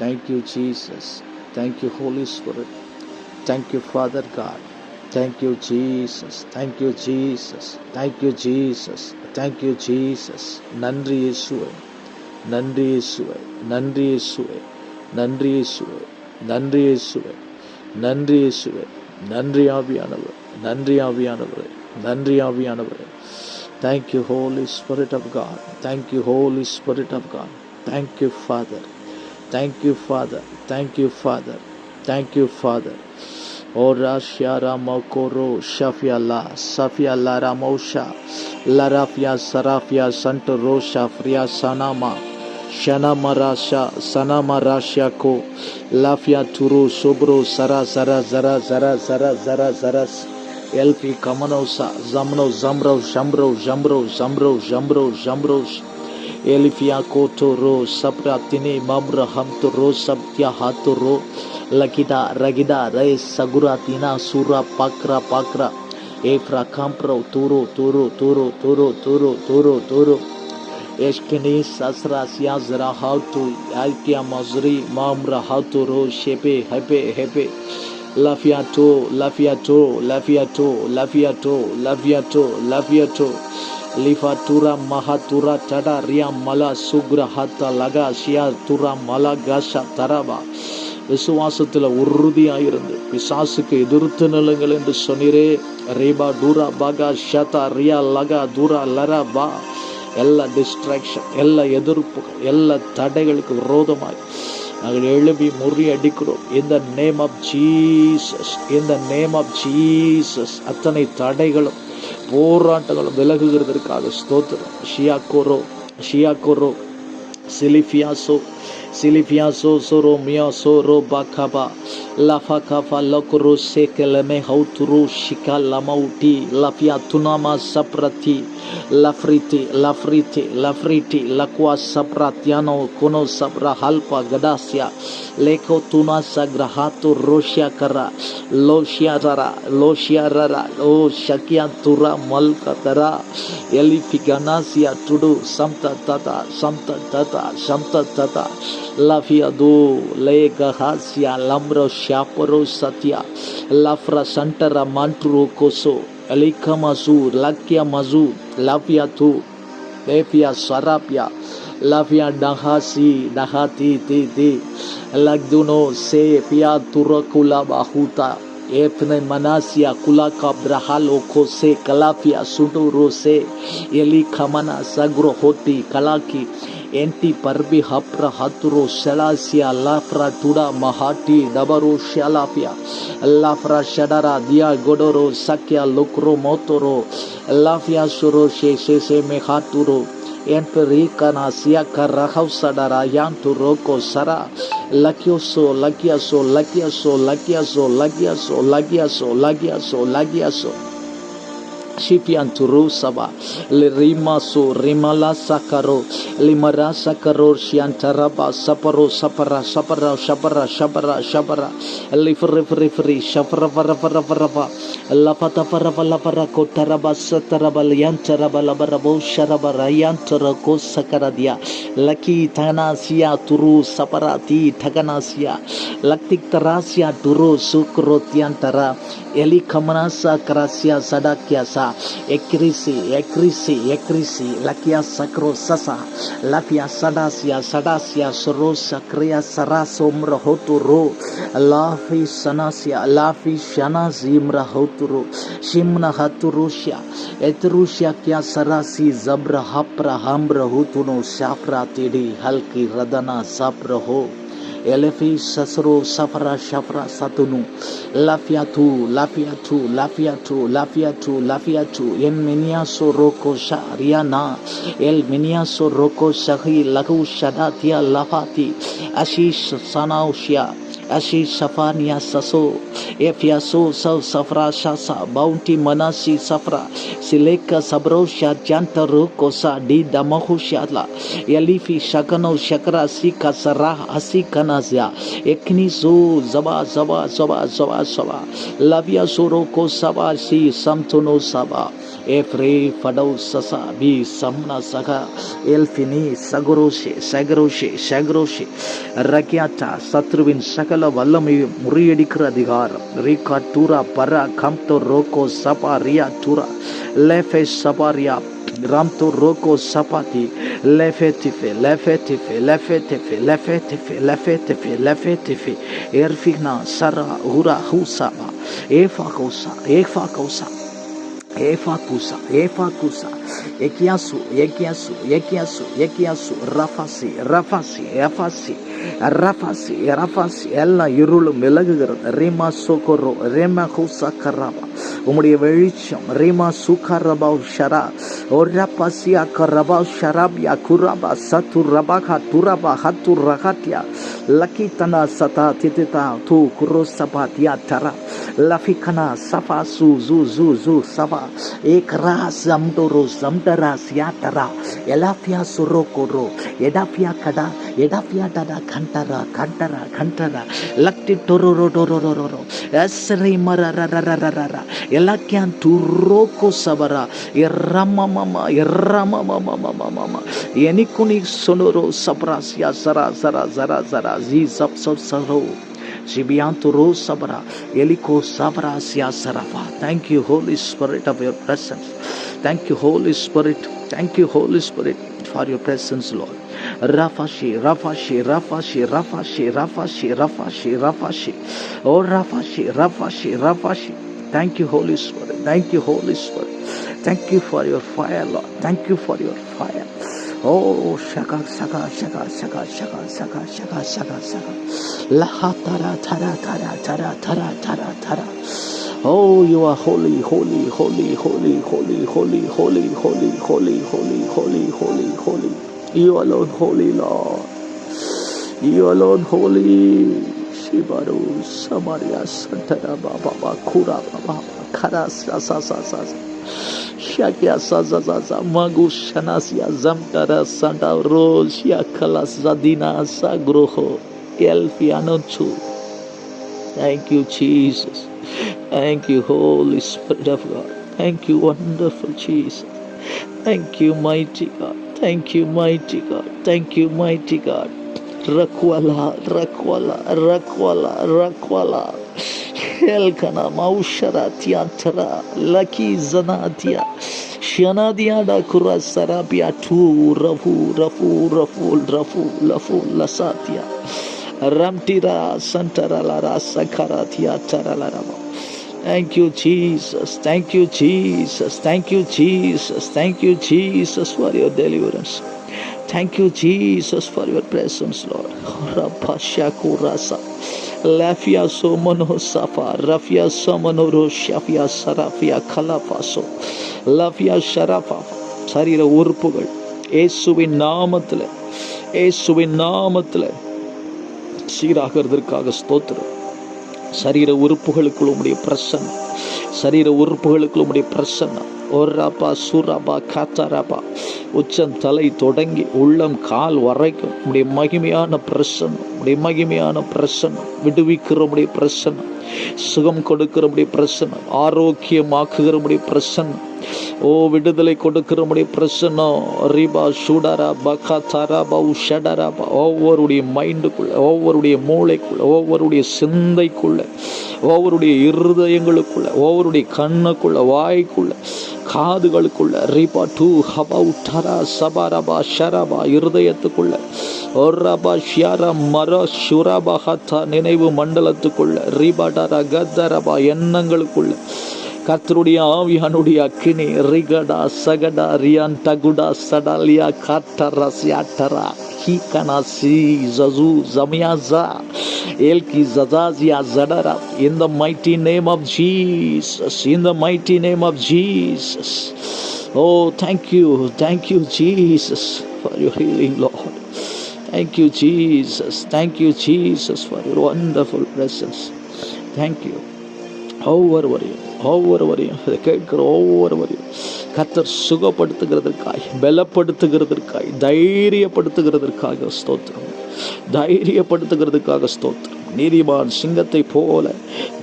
Thank you, Jesus. Thank you, Holy Spirit. Thank you, Father God. Thank you, Jesus. Thank you, Jesus. Thank you, Jesus. Thank you, Jesus. நன்றி இயேசுவே நன்றி இயேசுவே நன்றி இயேசுவே நன்றி இயேசுவே நன்றி இயேசுவே நன்றி இயேசுவே நன்றி ஆவியானவர் நன்றி ஆவியானவரே நன்றி ஆவியானவரே thank you Father thank you Father thank you Father और राशिया राम को रो शफिया ला सफिया ला रामोशा लराफिया सराफिया संत रो शाफरिया सनामा शनामा राशा सनामा राशिया को लाफिया तुरु सुब्रो सरा सरा जरा जरा जरा जरा जरा एल पी कमनो सा जमनो जमरो शमरो जमरो जमरो जमरो जमरो, जमरो एलिफिया को तो रो सप्रा तिने मम्र हम तो रो सप्या हाथ तो रो। लकिदा रगिदा रे, सगुरा, तिना, सूरा, पाकरा पाकरा। एफ्रा कांप्रो तोरो तोरो तोरो तोरो तोरो तोरो तोरो। एशकनी, ससरा सिया सियाजरा हाटू आल्टिया मजरी, मामरा हाटू रो, शेपे, हेपे हेपे। लफिया टो तो, लफिया टो तो, लफिया टो तो, लफिया टो लफिया टो लफिया टो லிஃபா துரா மஹா துரா Tada ரியா மலா Sugra Hata Laga Shia Tura Mala Gasha Taraba. விசுவாசத்தில் உறுதியாயிருந்து பிசாசுக்கு எதிர்த்து நிலங்கள் என்று சொன்னீரே. ரீபா டூரா பாகா ஷதா ரியா லகா தூரா லரா பா எல்லா டிஸ்ட்ராக்ஷன் எல்லா எதிர்ப்புகள் எல்லா தடைகளுக்கு விரோதமாய் நாங்கள் எழுப்பி முறியடிக்கிறோம் in the name of Jesus in the name of Jesus அத்தனை தடைகளும் போராட்டங்களும் விலகுகிறதற்காக ஸ்தோத்திரம். ஷியாக்கோரோ ஷியாக்கோரோ சிலிஃபியாசோ சிலிஃபியாசோ Silivia Zozoro Mia Zoro Bakaba Lafakava Lokoro Sekeleme Hauturu Shika Lamauti Lafia Tunama Saprati Lafriti Lafriti Lafriti Lakwa Sapratiano Kono Sabra Halpa Gadasia Leko Tuna Sagrahato Roshia Kara Loshia Rara Loshia Rara O Shakia Tura Malka Tara Elifi Ganasia Tudu Samta Tata Samta Tata Samta Tata lafiado lega hasia lamro shapro satya lafra santara mantro koso alika mazur lakya mazur lafia tu lafia sarapya lafia dahasi dahati ti ti lagduno se pia turakula bahuta एपने मनासिया कुला का ब्रहालो को से कलाफिया सुनोरो से यली खमना सग्र होती कला की anti परबी हप्र हतुरो शलासिया लाफ्रा टुडा महाटी Dubrow शलाफिया। लाफ्रा शडरा दिया गोडोरो सक्या लुक्रो मोतोरो। लाफिया सुरो शे शे से मेहातुरो लकिया सो लकिया सो लकिया सो लकिया सो लकिया सो लकिया सो लकिया सो। Turu saba le rima so rimala sakaro limara sakaro shiantaraba saparo sapara sapara sapara sapara sapara lifri fri fri shapara vara vara vara va lafata vara vara vara kotaraba sataraba yantaraba labarabo sharaba rayantara ko sakaradia laki tanasiya turu saparati thaganasia laktik tarasia turu sukrotiantara ekrisi ekrisi lakia sakro sasa lafia sadasia sadasia sorosa kriya sarasom rahoturo lafi sanasia lafi shanazim rahoturo shimna haturusha etrusha kya sarasi zabra hapra hambra hutuno shafra tidi halki radana sapra ho Elefi sasro safara shafra satunu lafiatu lafiatu lafiatu lafiatu lafiatu en meniaso roko shariana el meniaso roko shahi lagu shadatia lafati ashish sanaushia अशी सफान या ससो, F या सो, सव, सफरा, शासा, bounty, मनासी, सफरा, Selek सिलेका सबरोशा जंतरु कोसा, D दमहु दमहुशाला यलीफी, शकनो, शकरा सी का सरा हसी कना ज्या एकनी, सो, जबा जबा जबा जबा जबा, लविया, सोरो, को, सवा, सी, समतुनो सबा एफ्रे फडौ, ससा, बी, समना, सगा, एल्फिनी, सगरोशे सगरोशे सगरोशे रक्याता शत्रुविन सकल சகல வல்லமையும் முறியடிக்கிற அதிகாரம் ரீகா டூரா பரா கம்தோ ரோகோ சபா Riya டூரா லெஃபே சபாரியா Ramto roko sapati lefetife lefetife lefetife lefetife lefetife lefetife erfina sara hura husaba efa kosa efa kosa efa kusa efa kusa ekiasu ekiasu ekiasu ekiasu rafasi rafasi rafasi ரஃபாசி ரஃபாசி எல்லாம் இருளும் விலகுகிறது ரீமா சோகோரோ ரேமா ஹூசா கராபா உம்முடைய வெளிச்சம் ரீமா சுகரபா ஷரா ஒரபாசியா கரபா ஷராபியா குரபா சத்து ரபாகா துரபா ஹத்து ரகாட்டியா லக்கித்தனா சதா திதிதா தூ grow சபாத்தியா Tura lafikana safa su zu zu zu safa ekra zamdoro samdara siatara elafia surokoro edafia kada edafia dada kantara kantara kantara lakti tororo tororo esre mara ra ra ra ra elakyan turoko sabara irama mama irama mama mama mama yenikuni sonoro sabra sia sara sara sara sara zi sab sab saro Shibianturo Sabara, Eliko Sabara Sia Sarafa. Thank you, Holy Spirit, of your presence. Thank you, Holy Spirit. Thank you, Holy Spirit, for your presence, Lord. Rafashi, Rafashi, Rafashi, Rafashi, Rafashi, Rafashi, Rafashi. Oh, Rafashi, Rafashi, Rafashi. Thank you, Holy Spirit. Thank you, Holy Spirit. Thank you for your fire, Lord. Thank you for your fire. Oh, shaka, shaka, shaka, shaka, shaka, shaka, shaka, shaka, shaka. Laha, tara, tara, tara, tara, tara, tara, tara. Oh, you are holy, holy, holy, holy, holy, holy, holy, holy, holy, holy, holy, holy, holy. You alone, holy Lord. You alone, holy. Shibaru, Samaria, Santana, Baba, Kura, Baba, Kara, sa, sa, sa, Shakia Sazaza Magu Shanasia Zamtara Santa Rosia Kalas Zadina Sagroho Elfianochu. Thank you, Jesus. Thank you, Holy Spirit of God. Thank you, wonderful Jesus. Thank you, mighty God. Thank you, mighty God. Thank you, mighty God. Rakwala, Rakwala, Rakwala, Rakwala. കേൾക്കണം ഔഷറാത്യാത്ര lucky ജനാത്യ ഷനാദിയാട കുറ സറാബിയ ടു റഫു റഫു റഫു റഫു ലഫു ലസാത്യ റംടിര സന്തരലര സഖറാത്യ ചരലരമ Thank you, Jesus. Thank you, Jesus. Thank you, Jesus. Thank you, Jesus, for your deliverance. Thank you, Jesus, for your presence, Lord. Rapashakurasa. Lafia somono safa, rafia somonoro shafia sarafia கலாபாசோ லஃபியா ஷராஃபா சரீர உறுப்புகள் இயேசுவின் நாமத்தில் இயேசுவின் நாமத்தில் சீராகிறதற்காக ஸ்தோத்திரம் சரீர உறுப்புகளுக்குள் உம்முடைய பிரசன்னம். சரீர உறுப்புகளுக்குள் உம்முடைய பிரசன்னம். ஒராபா சூராபா காத்தாராபா உச்சம் தலை தொடங்கி உள்ளம் கால் வரைக்கும் உடைய மகிமையான பிரசன்னம். உடைய மகிமையான பிரசன்னம். விடுவிக்கிறபுடைய பிரசன்னம். சுகம் கொடுக்கிறபுடைய பிரசன்னம். ஆரோக்கியமாக்குகிறபுடைய பிரசன்னம். ஓ விடுதலை கொடுக்கிற முடிய பிரசன்னம். ரிபா சுடரா பகா தராபா உஷடராபா ஒவ்வொருடைய மைண்டுக்குள்ள ஒவ்வொருடைய மூளைக்குள்ள ஒவ்வொருடைய சிந்தைக்குள்ள ஒவ்வொருடைய இருதயங்களுக்குள்ள ஒவ்வொருடைய கண்ணுக்குள்ள வாய்க்குள்ள காதுகளுக்குள்ள ரிபா டூ ஹபவு டரா சபாரபா ஷரபா இருதயத்துக்குள்ள ஒரபா ஷியாரா மர ஷுரபா ஹத்தா நினைவு மண்டலத்துக்குள்ள ரிபா டரா கத்தரபா எண்ணங்களுக்குள்ள கத்தருடைய ஆவியானுடைய அக்கினி ரிகடா சகடா ரியான் தகுடா சடாலியா காட்டரா சியாட்டரா ஹீகனா சி ஜசு ஜமியாசா எல்கி ஜசாசியா ஜடரா in the mighty name of Jesus in the mighty name of Jesus oh thank you thank you Jesus for you healing Lord thank you Jesus thank you Jesus for your wonderful presence thank you ஒவ்வொருவரையும் ஒவ்வொருவரையும் இதை கேட்கிற ஒவ்வொருவரையும் கத்தர் சுகப்படுத்துகிறதற்காய் பலப்படுத்துகிறதற்காய் தைரியப்படுத்துகிறதற்காக ஸ்தோத்திரம். தைரியப்படுத்துகிறதுக்காக ஸ்தோத்திரம். நீதிமான் சிங்கத்தை போல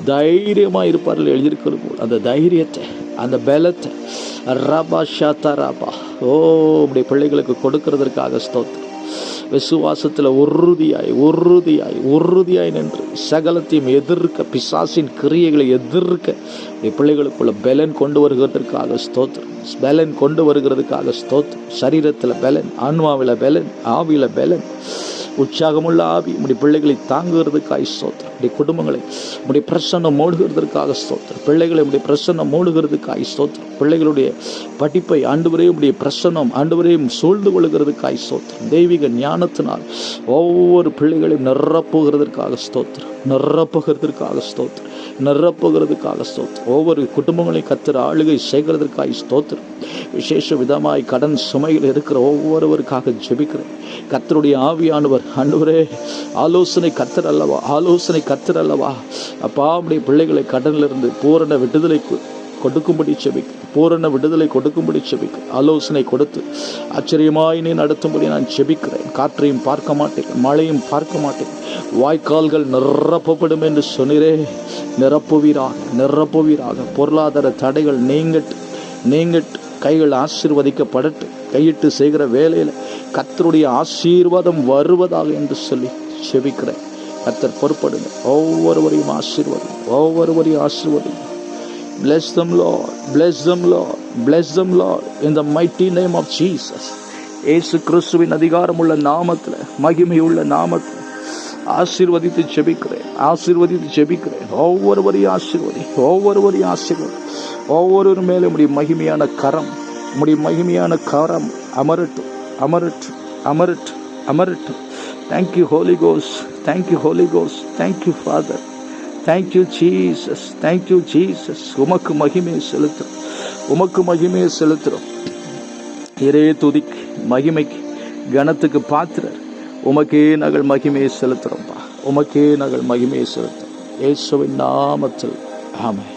தைரியமாக இருப்பார்கள் எழுதியிருக்கிறது போல். அந்த தைரியத்தை அந்த பலத்தை ரபா ஷாத்தா ரபா. ஓ உடைய பிள்ளைகளுக்கு கொடுக்கறதற்காக ஸ்தோத்திரம். விசுவாசத்தில் உறுதியாய் உறுதியாய் உறுதியாய் நின்று சகலத்தையும் எதிர்க்க பிசாசின் கிரியைகளை எதிர்க்க பிள்ளைகளுக்குள்ள பலன் கொண்டு வருகிறதற்காக ஸ்தோத்திரம். பலன் கொண்டு வருகிறதுக்காக ஸ்தோத்திரம். சரீரத்தில் பலன் ஆன்மாவில் பலன் ஆவியில் பலன். உற்சாகமுள்ள ஆவி உடைய பிள்ளைகளை தாங்குகிறதுக்காக ஸ்தோத்திரம். உடைய குடும்பங்களை உடைய பிரசன்னம் மூடுகிறதற்காக ஸ்தோத்திரம். பிள்ளைகளை உடைய பிரசன்னம் மூடுகிறதுக்காக ஸ்தோத்திரம். பிள்ளைகளுடைய படிப்பை ஆண்டுவரையும் உடைய பிரசன்னம் ஆண்டுவரையும் சூழ்ந்து கொள்கிறதுக்காக ஸ்தோத்திரம். தெய்வீக ஞானத்தினால் ஒவ்வொரு பிள்ளைகளையும் நிரப்புகிறதற்காக ஸ்தோத்திரம். நிரப்புகிறதற்காக ஸ்தோத்திரம். நிரப்புகிறதுக்காக ஸ்தோத்திரம். ஒவ்வொரு குடும்பங்களையும் கத்துற ஆளுகை செய்கிறதற்காக ஸ்தோத்திரம். விசேஷ விதமாய் கடன் சுமையில் இருக்கிற ஒவ்வொருவருக்காக ஜெபிக்கிறேன். கத்தருடைய ஆவியானவர் ஆண்டவரே ஆலோசனை கத்தர் அல்லவா? ஆலோசனை கத்தர் அல்லவா? அப்பா உடைய பிள்ளைகளை கடனிலிருந்து பூரண விடுதலை கொடுக்கும்படி செபிக்க பூரண விடுதலை கொடுக்கும்படி செபிக்க ஆலோசனை கொடுத்து ஆச்சரியமாய் நீ நடத்தும்படி நான் செபிக்கிறேன் காற்றையும் பார்க்க மாட்டேன் மழையும் பார்க்க மாட்டேன். வாய்க்கால்கள் நிரப்பப்படும் என்று சொன்னீரே. நிரப்புவீராக நிரப்புவீராக. பொருளாதார தடைகள் நீங்கட்டு நீங்கட்டு கைகள் ஆசீர்வதிக்கப்படட்டு கையிட்டு செய்கிற வேலையில் கத்தருடைய ஆசீர்வாதம் வருவதாக என்று சொல்லி செபிக்கிறேன். கத்தர் பொறுப்படுங்க. ஒவ்வொருவரையும் ஆசீர்வதி ஒவ்வொருவரையும் ஆசீர்வதி bless them Lord. Bless them Lord bless them Lord. In mighty name of of Jesus. இயேசு கிறிஸ்துவின் அதிகாரமுள்ள நாமத்தில் மகிமையுள்ள நாமத்தில் ஆசீர்வதித்து ஜெபிக்கிறேன். ஆசீர்வதித்து ஜெபிக்கிறேன். ஒவ்வொருவரையும் ஆசீர்வதி. ஒவ்வொருவரையும் ஆசீர்வதி. ஒவ்வொருவர் மேலும் உடைய மகிமையான கரம் உடைய மகிமையான கரம் அமரட்டும் அமரட்டு அமரட்டு அமரட்டு தேங்க்யூ ஹோலி கோஸ் தேங்க்யூ ஹோலி கோஸ் thank you father thank you Jesus thank you Jesus உமக்கு மகிமையை செலுத்துகிறோம் உமக்கு மகிமையை செலுத்துகிறோம் இறைய துதிக்கு மகிமைக்கு கணத்துக்கு பாத்திரர். உமக்கே நாங்கள் மகிமையை செலுத்துகிறோம்ப்பா உமக்கே நாங்கள் மகிமையை செலுத்துகிறோம். இயேசுவின் நாமத்தில். ஆமென்.